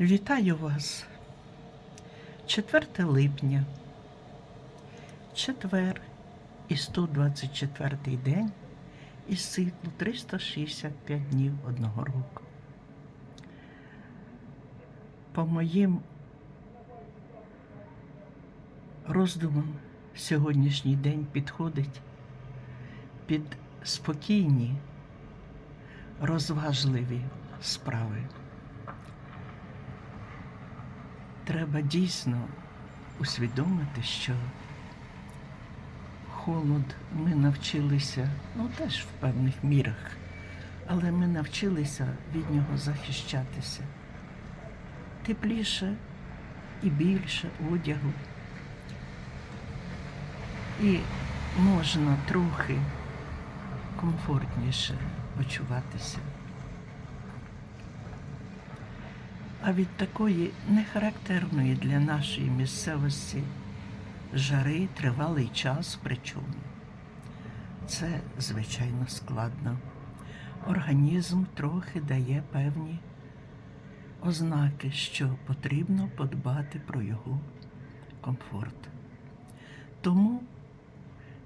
Вітаю вас. 4 липня, четвер і 124 день із циклу 365 днів одного року. По моїм роздумам сьогоднішній день підходить під спокійні, розважливі справи. Треба дійсно усвідомити, що холод ми навчилися, ну теж в певних мірах, але ми навчилися від нього захищатися. Тепліше і більше одягу. І можна трохи комфортніше почуватися. А від такої нехарактерної для нашої місцевості жари тривалий час причому. Це, звичайно, складно. Організм трохи дає певні ознаки, що потрібно подбати про його комфорт. Тому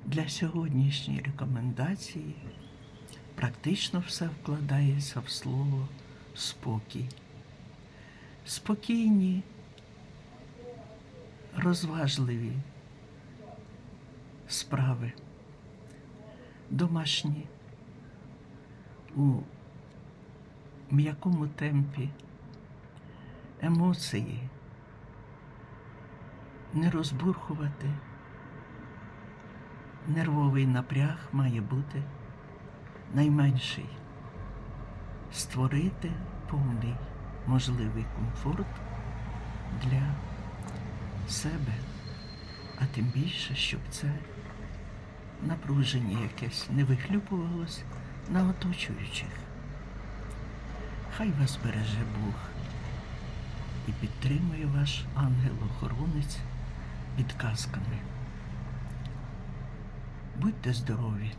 для сьогоднішньої рекомендації практично все вкладається в слово спокій спокійні, розважливі справи, домашні, у м'якому темпі, емоції, не розбурхувати. Нервовий напряг має бути найменший. Створити повний можливий комфорт для себе, а тим більше, щоб це напруження якесь не вихлюпувалось на оточуючих. Хай вас береже Бог і підтримує ваш ангел-охоронець підказками. Будьте здорові!